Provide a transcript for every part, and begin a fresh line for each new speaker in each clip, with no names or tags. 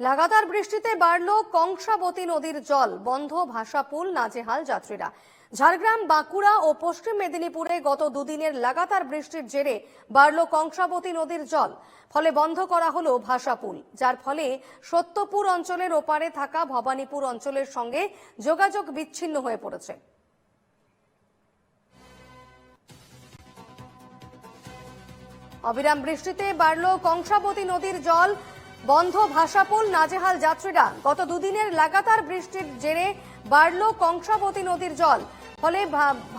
লাগাতার বৃষ্টিতে বাড়ল কংসাবতী নদীর জল। বন্ধ ভাষাপুল নাজেহাল যাত্রীরা। ঝাড়গ্রাম, বাঁকুড়া ও পশ্চিম মেদিনীপুরে গত দুদিনের লাগাতার বৃষ্টির জেরে বাড়ল কংসাবতী নদীর জল। ফলে বন্ধ করা হলো ভাষাপুল যার ফলে সত্যপুর অঞ্চলের ওপারে থাকা ভবানীপুর অঞ্চলের সঙ্গে যোগাযোগ বিচ্ছিন্ন হয়ে পড়েছে। অবিরাম বৃষ্টিতে বাড়ল কংসাবতী নদীর জল। বন্ধ ভাষাপুল নাজেহাল যাত্রীরা গত দুদিনের লাগাতার বৃষ্টির জেরে বাড়ল কংসাবতী নদীর জল। ফলে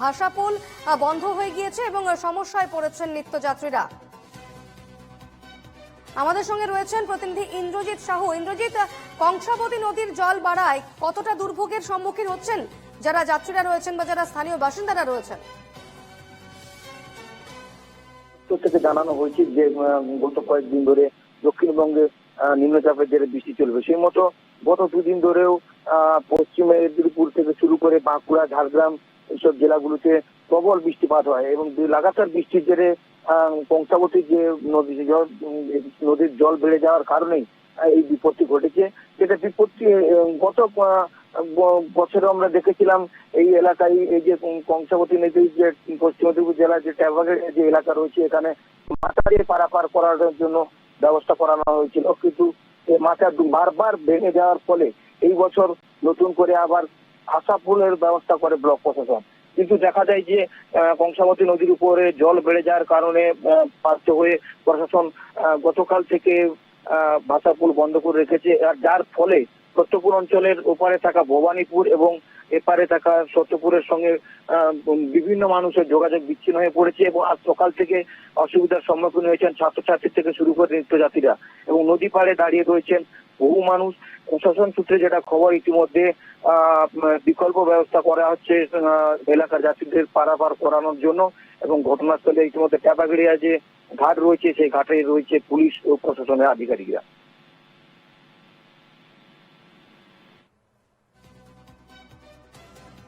ভাষাপুল বন্ধ হয়ে গিয়েছে এবং সমস্যায় পড়েছেন নিত্যযাত্রীরা। আমাদের সঙ্গে রয়েছেন প্রতিনিধি ইন্দ্রজিৎ সাহু। ইন্দ্রজিৎ কংসাবতী নদীর জল বাড়ায় কতটা দুর্ভোগের সম্মুখীন হচ্ছেন যারা যাত্রীরা রয়েছেন বা যারা স্থানীয় বাসিন্দারা রয়েছেন?
থেকে জানানো হয়েছে যে গত কয়েকদিন ধরে দক্ষিণবঙ্গে নিম্নচাপের জেরে বৃষ্টি চলবে। সেই মতো গত দুদিন ধরেও পশ্চিম মেদিনীপুর থেকে শুরু করে বাঁকুড়া ঝাড়গ্রাম এইসব জেলাগুলোতে প্রবল বৃষ্টিপাত হয় এবং লাগাতার বৃষ্টির জেরে আহ, কংসাবতীর যে নদী জল নদীর জল বেড়ে যাওয়ার কারণেই এই বিপত্তি ঘটেছে। সেটা বিপত্তি গত বছরে আমরা দেখেছিলাম এই এলাকায় এই যে কংসাবতী নদীর যে পশ্চিম মেদিনীপুর জেলার যে ট্যাবাগের যে এলাকা রয়েছে এখানে মাথা দিয়ে পারাপার করার জন্য ব্যবস্থা করানো হয়েছিল। কিন্তু মাথা বারবার ভেঙে যাওয়ার ফলে এই বছর নতুন করে আবার আশা পূরণের ব্যবস্থা করে ব্লক প্রশাসন। কিন্তু দেখা যায় যে কংসাবতী নদীর উপরে জল বেড়ে যাওয়ার কারণে বাধ্য হয়ে প্রশাসন গতকাল থেকে ভাষাপুল বন্ধ করে রেখেছে। আর যার ফলে সত্যপুর অঞ্চলের ওপারে থাকা ভবানীপুর এবং এপারে থাকা সত্যপুরের সঙ্গে বিভিন্ন মানুষের যোগাযোগ বিচ্ছিন্ন হয়ে পড়েছে এবং আজ সকাল থেকে অসুবিধার সম্মুখীন হয়েছেন ছাত্রছাত্রী থেকে শুরু করে নিত্যযাত্রীরা এবং নদী পাড়ে দাঁড়িয়ে রয়েছেন বহু মানুষ। প্রশাসন সূত্রে যেটা খবর, ইতিমধ্যে বিকল্প ব্যবস্থা করা হচ্ছে এলাকার যাত্রীদের পারাপার করানোর জন্য এবং ঘটনাস্থলে ইতিমধ্যে ট্যাপাগেরিয়া যে ঘাট রয়েছে, সেই ঘাটে রয়েছে পুলিশ ও প্রশাসনের আধিকারিকরা।